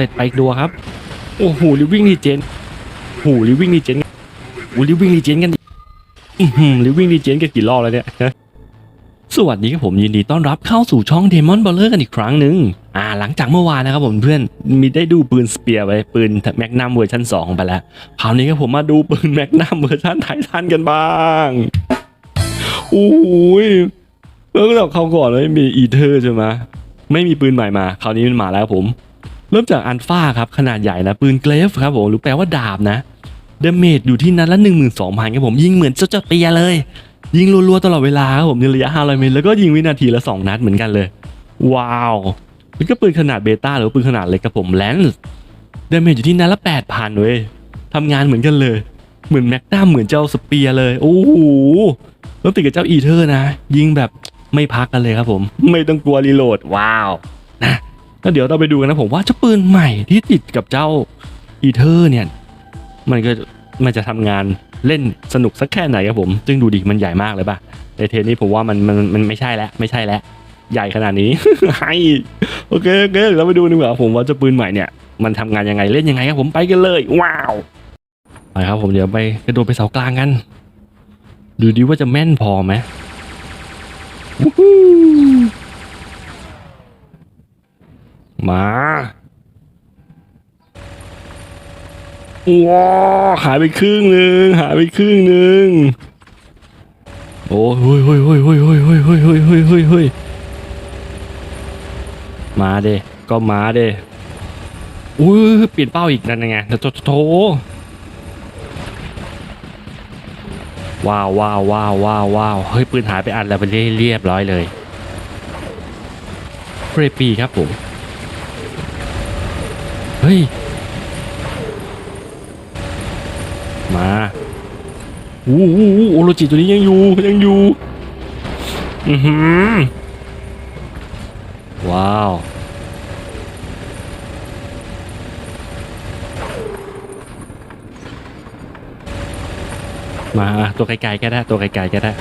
สร็จไปอีกตัวครับ โอ้โหลิวิ่งรีเจนโอ้โหลิวิ่งรีเจนโอ้ลิวิ่งรีเจนกันอือหือลิวิ่งรีเจนกันกี่รอบแล้วเนี่ยสวัสดีครับผมยินดีต้อนรับเข้าสู่ช่องเดมอนบอลเลอร์กันอีกครั้งหนึ่งอ่าหลังจากเมื่อวานนะครับผมเพื่อนมีได้ดูปืนสเปียร์ไปปืนแมกนัมเวอร์ชัน2ไปแล้วคราวนี้ครับผมมาดูปืนแมกนัมเวอร์ชันไททันกันบ้างโอ้ยแล้วก็เขาวก่อนเลยมีอีเทอร์ใช่ไหมไม่มีปืนใหม่มา คราวนี้มันมาแล้วผม เริ่มจากอันฟ้าครับขนาดใหญ่นะปืนเกรฟครับผมหรือแปลว่าดาบนะเดเมจอยู่ที่นัดละ 1 2 0 0 0ครับผมยิงเหมือนเจ้าเจ้าเปียเลย ยิงรัวๆตลอดเวลาครับผมในระยะ500เมตรแล้วก็ยิงวินาทีละ 2 นัดเหมือนกันเลย ว้าวมันก็ปืนขนาดเบต้าหรือปืนขนาดเล็กครับผมแลนส์เดเมจอยู่ที่นัดละ 8,000เว้ยทำงานเหมือนกันเลย เหมือนแม็กนัมเหมือนเจ้าสเปียเลย โอ้โหแล้วติดกับเจ้าอีเทอร์นะ ยิงแบบไม่พักกันเลยครับผม ไม่ต้องกลัวรีโหลดว้าวนะ แล้วเดี๋ยวเราไปดูกันนะผมว่าเจ้าปืนใหม่ที่ติดกับเจ้าอีเทอร์เนี่ย มันก็มันจะทำงานเล่นสนุกสักแค่ไหนครับผม ซึ่งดูดิมันใหญ่มากเลยป่ะในเทปนี้ผมว่ามันมันมันไม่ใช่แล้วไม่ใช่แล้วใหญ่ขนาดนี้ให้โอเคโอเคเดี๋ยวเราไปดูดีกว่าผมว่าเจ้าปืนใหม่เนี่ยมันทำงานยังไงเล่นยังไงครับผมไปกันเลย ว้าวไปครับผมเดี๋ยวไปกระโดดไปเสากลางกัน ดูดิว่าจะแม่นพอไหมวู้ มาว้าหายไปครึ่งหนึ่งหายไปครึ่งหนึ่งโอ้ยเฮ้ยเฮ้ยเฮ้ยเฮ้ยเฮ้ยเฮ้ยเฮ้ยเฮ้ยเฮ้ยเฮ้ยเฮ้ยมาเด้ก็มาเด้อุ้ยเปลี่ยนเป้าอีกนั่นไงโถโถว้าวว้าวว้าวว้าวว้าวเฮ้ยปืนหายไปอันแล้วไปเรียบร้อยเลยเฟรปีครับผม ฮ้ย มาอู้หูอู้โอโรจิตัวนี้ยังอยู่ยังอยู่ อือหือ ว้าว มาตัวไกลๆก็ได้ ตัวไกลๆก็ได้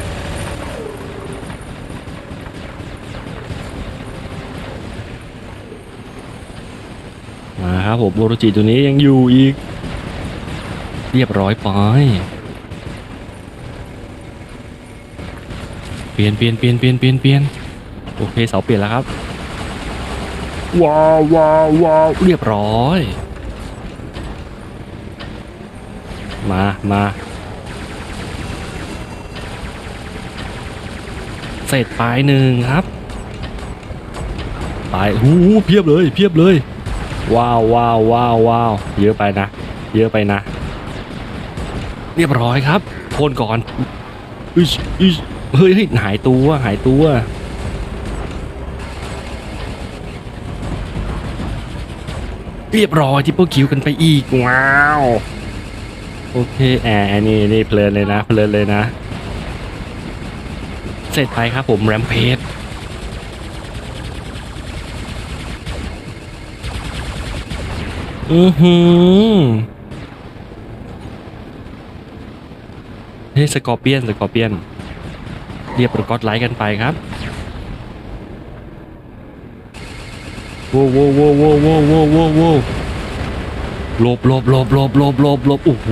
มาครับผมโอโรจิตัวนี้ยังอยู่อีก เรียบร้อยไปเปลี่ยนเปลี่ยนเปลี่ยนเปลี่ยนเปลี่ยนเปลี่ยนโอเคเสาเปลี่ยนแล้วครับว้าวว้าวว้าวเรียบร้อย มามาเสร็จไปหนึ่งครับไปหูเพียบเลยเพียบเลย ว้าวว้าวว้าวว้าวเยอะไปนะ เยอะไปนะ เรียบร้อยครับโคนก่อนอิชอิชเฮ้ยเฮ้ยหายตัวหายตัวเรียบร้อยที่พวกคิวกันไปอีก ว้าว โอเคแอร์นี่นี่เพลินเลยนะ เพลินเลยนะ เสร็จไปครับผมแรมเพจ อือหือเฮ้ยสกอร์เปียน สกอร์เปียน เรียบประกอดไลค์กันไปครับโว้วโว้วโว้วโว้วโว้วโว้วโว้วโว้วหลบหลบหลบหลบหลบหลบหลบโอ้โห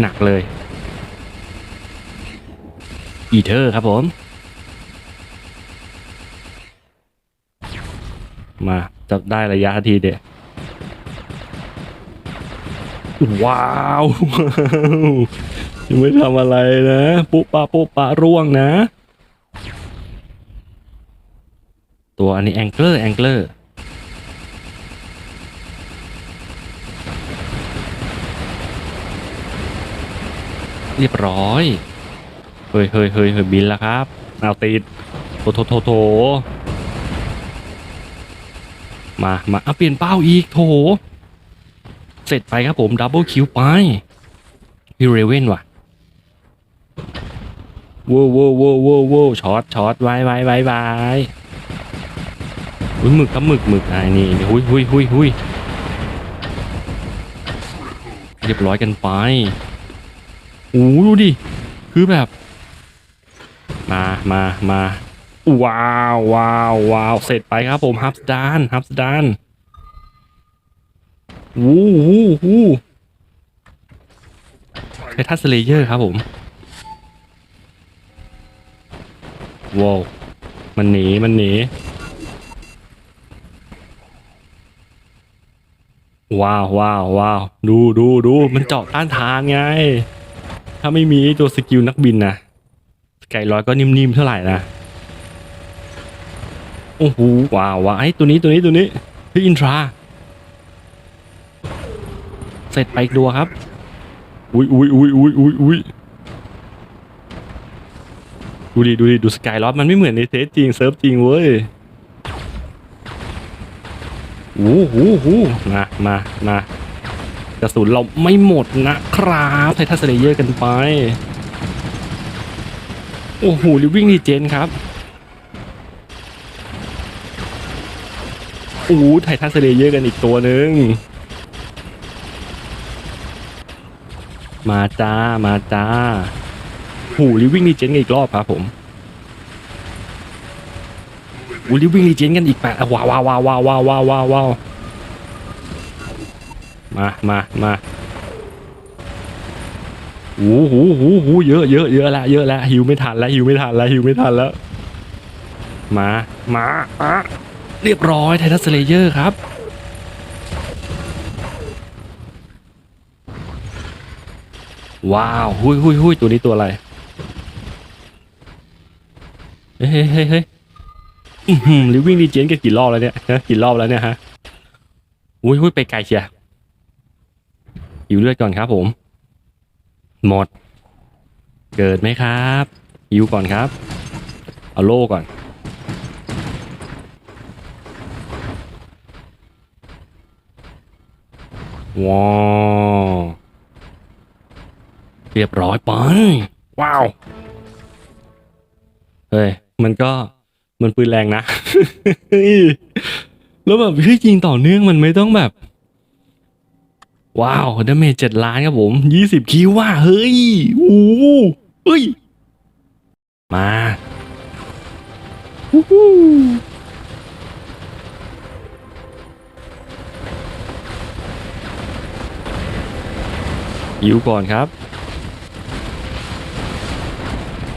หนักเลย อีเทอร์ครับผม มาจับได้ระยะทีเดียว ว้าวยังไม่ทำอะไรนะ ปุ๊ปะปุ๊ปะร่วงนะ ตัวอันนี้แองเกิลแองเกิลเรียบร้อย เฮ้ยเฮ้ยเฮ้ยเฮ้ยบินแล้วครับเอาติดโถโถโถโถมา มาเอาเปลี่ยนเป้าอีกโถ เสร็จไปครับผมดับเบิลคิวไปพี่เรเว่นว่ะโว้วโว้วโว้วโว้โว้ช็อตช็อตไว้ไว้ไว้ไว้อุ้ยหมึกครับหมึกหมึกอ่านี่นี่หุยหุยหุยหุยเรียบร้อยกันไปโอ้ดูดิ คือแบบ มามามาว้าวว้าวว้าวเสร็จไปครับผมฮับสดานฮับสดาน วู้วู้วู้ไททัสเลเยอร์ครับผมว้าวมันหนี มันหนี ว้าวว้าวว้าวดูดูดูมันเจาะต้านทานไง ถ้าไม่มีตัวสกิลนักบินนะสกายร้อยก็นิ่มๆเท่าไหร่นะโอ้โหว้าวว้าวไอ้ตัวนี้ตัวนี้ตัวนี้พี่อินทรา เสร็จไปอีกตัวครับ อุ้ยอุ้ยอุ้ยอุ้ยอุ้ยอุ้ยดูดิดูดิดูสกายล็อตมันไม่เหมือนในเทสจริงเซิร์ฟจริงเว้ยโอ้โหโอ้โหมามามา กระสุนเราไม่หมดนะครับไททัสเลเยอร์กันไป โอ้โหลิวิ่งดีเจนครับโอ้โหไททัสเลเยอร์กันอีกตัวหนึ่ง มาจ้า มาจ้า หูลิวิ่งรีเจนกันอีกรอบครับผมอูลิวิ่งรีเจนกันอีกแปดว้าวว้าวว้าวว้าวว้าวว้าวามามามาหูหูหูหูเยอะเยอะเยอะละเยอะละหิวไม่ทันแล้วหิวไม่ทันแล้วหิวไม่ทันแล้วมามาอะเรียบร้อยไททัสเลเยอร์ครับ ว้าวหุยหุยหุยตัวนี้ตัวอะไร เฮ้ยเฮ้ยเฮ้ยเฮ้ยอื้อหือลิวิ่งดีเจนกันกี่รอบแล้วเนี่ยกี่รอบแล้วเนี่ยฮะอุ้ยหุยไปไกลเชียหิวเลือดก่อนครับผม หมด เกิดไหมครับหิวก่อนครับ เอาโล่ก่อนว้าว เรียบร้อยไป ว้าว เฮ้ย มันก็มันปืนแรงนะเฮ้ยแล้วแบบเฮ้ยยิงต่อเนื่องมันไม่ต้องแบบ ว้าวดาเมจเจ็ดล้านครับผมยี่สิบคิวว่า เฮ้ยโอ้โหเฮ้ย มาวู้ฮู้ยิวก่อนครับ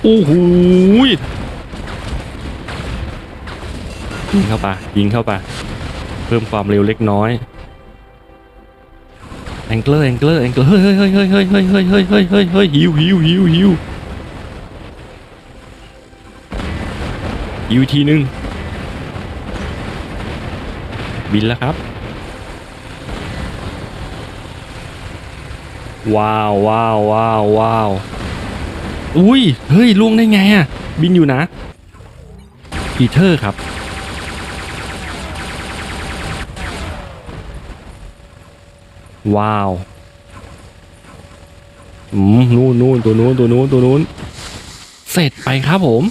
โอ้โหยิงเข้าไปยิงเข้าไปเพิ่มความเร็วเล็กน้อยแองเกอร์แองเกอร์แองเกอร์เฮ้ยเฮ้ยเฮ้ยเฮ้ยเฮ้ยเฮ้ยเฮ้ยเฮ้ยเฮ้ยเฮ้ยหิวหิวหิวหิวหิวอีกทีนึงบินแล้วครับ ว้าวว้าวว้าวว้าว อุ้ย เฮ้ยล่วงได้ไงอะบินอยู่นะ ปีเตอร์ครับ ว้าว อืม นู่นนู่นตัวนู้นตัวนู้นตัวนู้น เสร็จไปครับผม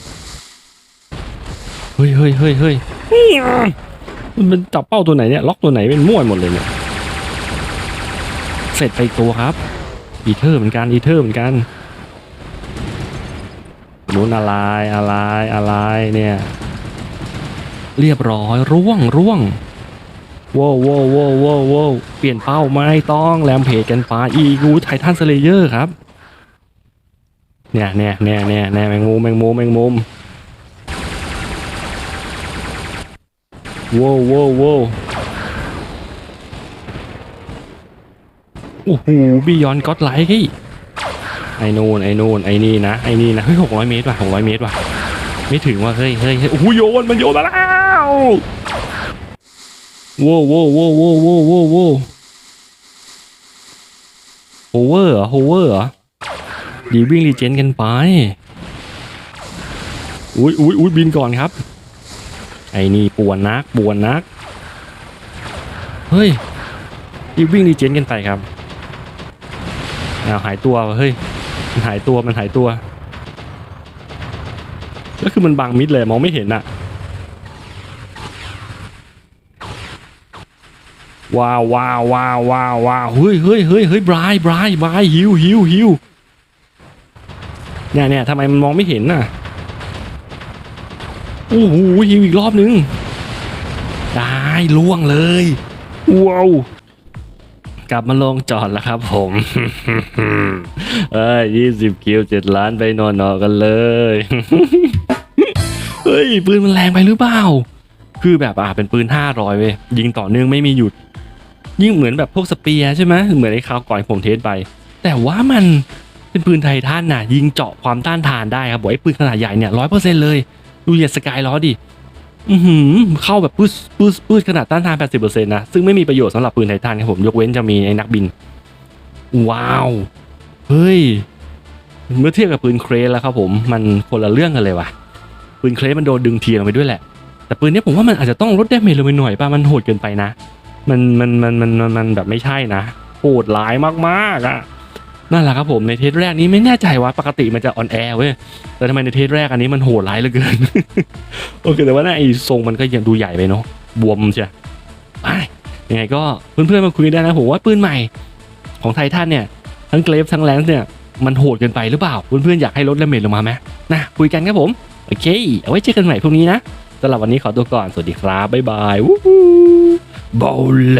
เฮ้ยเฮ้ยเฮ้ยเฮ้ยมันเป็นจับเป้าตัวไหนเนี่ย ล็อกตัวไหนเป็นมั่วหมดเลยเนี่ย เสร็จไปตัวครับ อีเทอร์เหมือนกัน อีเทอร์เหมือนกัน นู้นอะไรอะไรอะไรเนี่ย เรียบร้อยร่วงร่วงว้าวว้าวว้าวว้าวว้าวเปลี่ยนเป้าไม่ต้องแรมเพจกันไปอีกูไททันสเลเยอร์ครับ เนี่ยเนี่ยเนี่ยเนี่ยเนี่ยแมงมุมแมงมุมแมงมุมว้าวว้าวว้าวโอ้โหบียอนก็อดไลท์ ไอ้นูนไอ้นูนไอ้นี่นะไอ้นี่นะเฮ้ยหกร้อยเมตรว่ะหกร้อยเมตรว่ะไม่ถึงว่ะเฮ้ยเฮ้ยเฮ้ยโอ้โหโยนมันโยนมาแล้วโว้วโว้วโว้วโว้วโว้วโว้โว้โฮเวอร์เหรอโฮเวอร์เหรอดีวิ่งรีเจนกันไปอุ้ยอุ้ยอุ้ยบินก่อนครับ ไอ้นี่ปวนนักปวนนักเฮ้ยดีวิ่งรีเจนกันไปครับอ้าหายตัวว่ะเฮ้ย มันหายตัวมันหายตัวแล้วคือมันบังมิดเลยมองไม่เห็นอะว้าวว้าวว้าวว้าวว้าวเฮ้ยเฮ้ยเฮ้ยเฮ้ยบรายบรายบรายหิวหิวหิวเนี่ยเนี่ยทำไมมันมองไม่เห็นน่ะโอ้โหหิวอีกรอบนึงได้ล่วงเลยว้าว กลับมาลงจอดแล้วครับผม เอ้ยยี่สิบคิวเจ็ดล้านไปนอนๆกันเลย เฮ้ย ปืนมันแรงไปหรือเปล่า คือแบบอ่าเป็นปืนห้าร้อยเว้ยยิงต่อเนื่องไม่มีหยุด ยิ่งเหมือนแบบพวกสเปียใช่ไหมเหมือนไอ้คราวก่อนผมเทสไป แต่ว่ามันเป็นปืนไททันน่ะ ยิงเจาะความต้านทานได้ครับบอกไอ้ปืนขนาดใหญ่เนี่ยร้อยเปอร์เซ็นเลย ดูเหยียดสกายล้อดิ อืเข้าแบบปื้ดปื้ดปื้ดขนาดต้านทาน 80%นะ ซึ่งไม่มีประโยชน์สำหรับปืนไททันครับผม ยกเว้นจะมีไอ้นักบิน ว้าว เฮ้ย เมื่อเทียบกับปืนเครสแล้วครับผม มันคนละเรื่องกันเลยว่ะ ปืนเครสมันโดนดึงเทียงไปด้วยแหละ แต่ปืนนี้ผมว่ามันอาจจะต้องลดดเมจลงไปหน่อยป่ะ มันโหดเกินไปนะ มันมันมันมันมันมันแบบไม่ใช่นะ โหดร้ายมากๆอะ นั่นแหละครับผมในเทสแรกนี้ไม่แน่ใจว่าปกติมันจะออนแอร์เว้ยแต่ทำไมในเทสแรกอันนี้มันโหดร้ายเหลือเกินโอเคแต่ว่าไอ้ทรงมันก็ยังดูใหญ่ไปเนาะบวมใช่ไปยังไงก็เพื่อนๆมาคุยได้นะผมว่าปืนใหม่ของไททันเนี่ยทั้งเกรฟทั้งแลนส์เนี่ยมันโหดเกินไปหรือเปล่าเพื่อนๆอยากให้ลดดาเมจลงมาไหมนะคุยกันครับผมโอเคเอาไว้เจอกันใหม่พรุ่งนี้นะสำหรับวันนี้ขอตัวก่อนสวัสดีครับบ๊ายบายวู้ฮู้บอล